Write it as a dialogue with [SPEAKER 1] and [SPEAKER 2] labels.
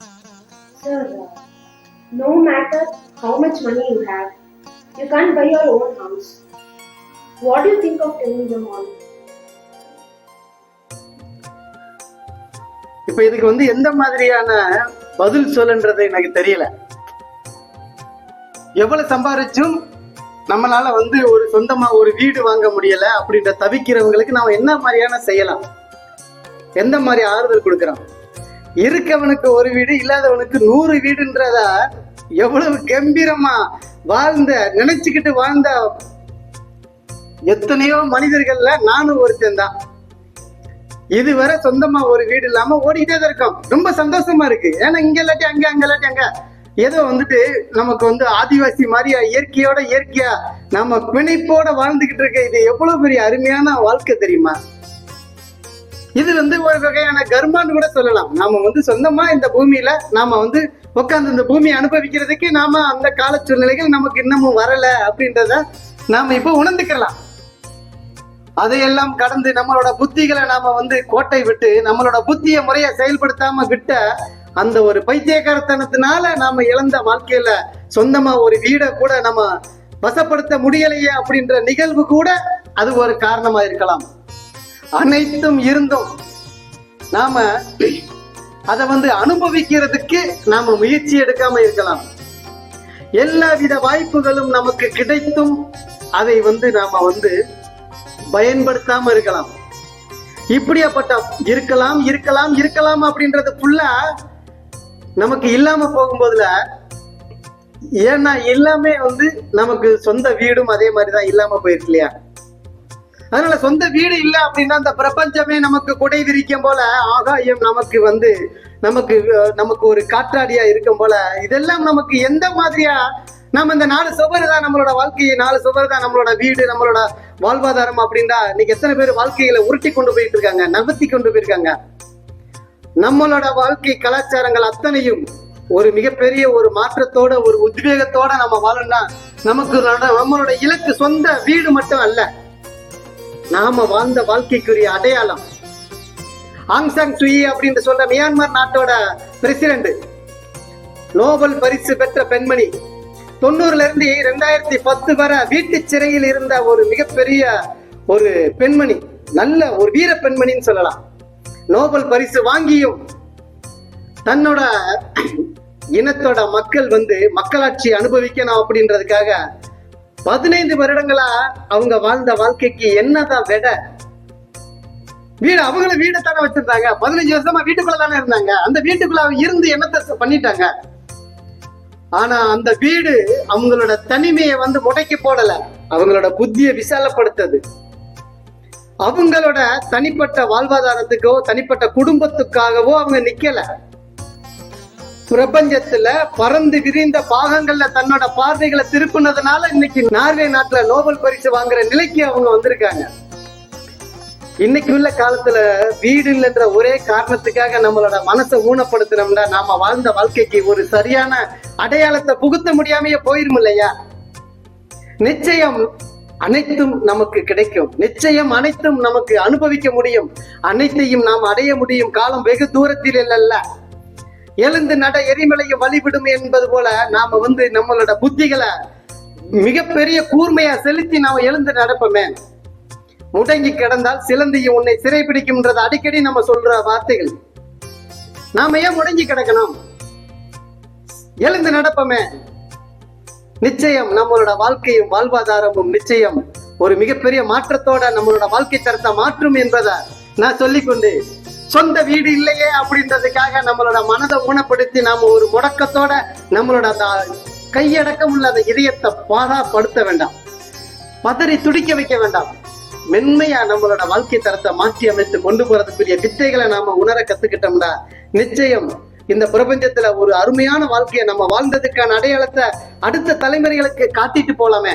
[SPEAKER 1] Sir, no matter how much money you have, you can't buy your own house. What do you think of telling them all?
[SPEAKER 2] இப்ப இதுக்கு வந்து எந்த மாதிரியான பதில் சொல்லுன்றது எனக்கு தெரியல எவ்வளவு சம்பாரிச்சும் நம்மளால வந்து ஒரு சொந்தமா ஒரு வீடு வாங்க முடியல அப்படின்ற தவிக்கிறவங்களுக்கு நாம என்ன மாதிரியான செய்யலாம் எந்த மாதிரி ஆறுதல் கொடுக்கிறோம் இருக்கவனுக்கு ஒரு வீடு இல்லாதவனுக்கு நூறு வீடுன்றதா? எவ்வளவு கம்பீரமா வாழ்ந்த நினைச்சுக்கிட்டு வாழ்ந்த எத்தனையோ மனிதர்கள்ல நானும் ஒருத்தன் தான். இதுவரை சொந்தமா ஒரு வீடு இல்லாம ஓடிக்கிட்டே தான் இருக்கோம். ரொம்ப சந்தோஷமா இருக்கு. ஏன்னா இங்க இல்லாட்டி அங்க அங்க இல்லாட்டி அங்க. ஏதோ வந்துட்டு நமக்கு வந்து ஆதிவாசி மாதிரியா இயற்கையோட இயற்கையா நம்ம பிணைப்போட வாழ்ந்துகிட்டு இருக்க இது எவ்வளவு பெரிய அருமையான வாழ்க்கை தெரியுமா? இது வந்து ஒரு வகையான கர்மான்னு கூட சொல்லலாம். நாம வந்து சொந்தமா இந்த பூமியில நாம வந்து உட்காந்து இந்த பூமியை அனுபவிக்கிறதுக்கு நாம அந்த கால சூழ்நிலைகள் நமக்கு இன்னமும் வரல அப்படின்றத நாம இப்போ உணர்ந்துக்கலாம். அதையெல்லாம் கடந்து நம்மளோட புத்திகளை நாம வந்து கோட்டை விட்டு நம்மளோட புத்தியை முறைய செயல்படுத்தாம விட்ட அந்த ஒரு பைத்தியக்காரத்தனத்தினால நாம இழந்த வாழ்க்கையில சொந்தமா ஒரு வீடை கூட நம்ம வசப்படுத்த முடியலையே அப்படின்ற நிகழ்வு கூட அது ஒரு காரணமா இருக்கலாம். அனைத்தும் இருந்தும். நாம அதை வந்து அனுபவிக்கிறதுக்கு நாம முயற்சி எடுக்காம இருக்கலாம். எல்லா வித வாய்ப்புகளும் நமக்கு கிடைத்தும் அதை வந்து நாம வந்து பயன்படுத்தாம இருக்கலாம். இப்படியாப்பட்ட இருக்கலாம் இருக்கலாம் இருக்கலாம் அப்படின்றது ஃபுல்லா நமக்கு இல்லாம போகும்போதுல ஏன்னா எல்லாமே வந்து நமக்கு சொந்த வீடும் அதே மாதிரிதான் இல்லாம போயிருக்கு இல்லையா? அதனால சொந்த வீடு இல்ல அப்படின்னா அந்த பிரபஞ்சமே நமக்கு குடை விரிக்கும் போல ஆகாயம் நமக்கு வந்து நமக்கு நமக்கு ஒரு காற்றாடியா இருக்கும் போல இதெல்லாம் நமக்கு எந்த மாதிரியா நம்ம இந்த நாலு சுவர் தான் நம்மளோட வாழ்க்கையை நாலு சுவர் தான் நம்மளோட வீடு நம்மளோட வாழ்வாதாரம் அப்படின்னா இன்னைக்கு எத்தனை பேர் வாழ்க்கையில உருட்டி கொண்டு போயிட்டு இருக்காங்க நகர்த்தி கொண்டு போயிருக்காங்க. நம்மளோட வாழ்க்கை கலாச்சாரங்கள் அத்தனையும் ஒரு மிகப்பெரிய ஒரு மாற்றத்தோட ஒரு உத்வேகத்தோட நம்ம வாழணும்னா நமக்கு நட- நம்மளோட இலக்கு சொந்த வீடு மட்டும் அல்ல. நாம வாழ்ந்த வாழ்க்கைக்குரிய அடையாளம். ஆங் சாங் சுயி அப்படின்னு சொல்ற மியான்மர் நாட்டோட பிரசிடென்ட் நோபல் பரிசு பெற்ற பெண்மணி. தொண்ணூறுல இருந்து ரெண்டாயிரத்தி பத்து வரை வீட்டு சிறையில் இருந்த ஒரு மிகப்பெரிய ஒரு பெண்மணி நல்ல ஒரு வீர பெண்மணின்னு சொல்லலாம். நோபல் பரிசு வாங்கியும் தன்னோட இனத்தோட மக்கள் வந்து மக்களாட்சி அனுபவிக்கணும் அப்படின்றதுக்காக பதினைந்து வருடங்களா அவங்க வாழ்ந்த வாழ்க்கைக்கு என்னதான் விட? வீடு அவங்கள வீடு தானே வச்சிருந்தாங்க. பதினஞ்சு வருஷமா வீட்டுக்குள்ள தானே இருந்தாங்க. அந்த வீட்டுக்குள்ள அவங்க இருந்து என்னத்தை பண்ணிட்டாங்க? ஆனா அந்த வீடு அவங்களோட தனிமையை வந்து முடக்கி போடல. அவங்களோட புத்தியை விசாலப்படுத்தது. அவங்களோட தனிப்பட்ட வாழ்வாதாரத்துக்கோ தனிப்பட்ட குடும்பத்துக்காகவோ அவங்க நிக்கல. பிரபஞ்சத்துல பறந்து விரிந்த பாகங்கள்ல தன்னோட பார்வைகளை திருப்பினதுனால இன்னைக்கு நார்வே நாட்டுல நோபல் பரிசு வாங்குற நிலைக்கு அவங்க வந்திருக்காங்க. இன்னைக்கு உள்ள காலத்துல வீடு இல்லைன்ற ஒரே காரணத்துக்காக நம்மளோட மனசை ஊனப்படுத்தினோம்னா நாம வாழ்ந்த வாழ்க்கைக்கு ஒரு சரியான அடையாளத்தை புகுத்த முடியாமையே போயிரும் இல்லையா? நிச்சயம் அனைத்தும் நமக்கு கிடைக்கும். நிச்சயம் அனைத்தும் நமக்கு அனுபவிக்க முடியும். அனைத்தையும் நாம் அடைய முடியும். காலம் வெகு தூரத்தில் இல்லல்ல. எழுந்து நட எரிமலையை வழிவிடும் என்பது போல நாம வந்து நம்மளோட புத்திகளை மிகப்பெரிய கூர்மையா செலுத்தி நாம எழுந்து நடப்போமே. முடங்கி கிடந்தால் சிலந்தையும் உன்னை சிறைபிடிக்கும்ன்றது அடிக்கடி நம்ம சொல்ற வார்த்தைகள். நாம ஏன் முடங்கி கிடக்கணும்? எழுந்து நடப்போமே. நிச்சயம் நம்மளோட வாழ்க்கையும் வாழ்வாதாரமும் நிச்சயம் ஒரு மிகப்பெரிய மாற்றத்தோட நம்மளோட வாழ்க்கை தரத்தை மாற்றும் என்பதை நான் சொல்லிக்கொண்டு சொந்த வீடு இல்லையே அப்படின்றதுக்காக நம்மளோட மனதை ஊனப்படுத்தி நாம ஒரு முடக்கத்தோட நம்மளோட அந்த கையடக்கம் உள்ள அந்த இதயத்தை பாதாப்படுத்த வேண்டாம். பதறி துடிக்க வைக்க வேண்டாம். மென்மையா நம்மளோட வாழ்க்கை தரத்தை மாற்றி அமைத்து கொண்டு போறதுக்குரிய வித்தைகளை நாம உணர கத்துக்கிட்டோம்னா நிச்சயம் இந்த பிரபஞ்சத்துல ஒரு அருமையான வாழ்க்கையை நம்ம வாழ்ந்ததுக்கான அடையாளத்தை அடுத்த தலைமுறைகளுக்கு காட்டிட்டு போலாமே.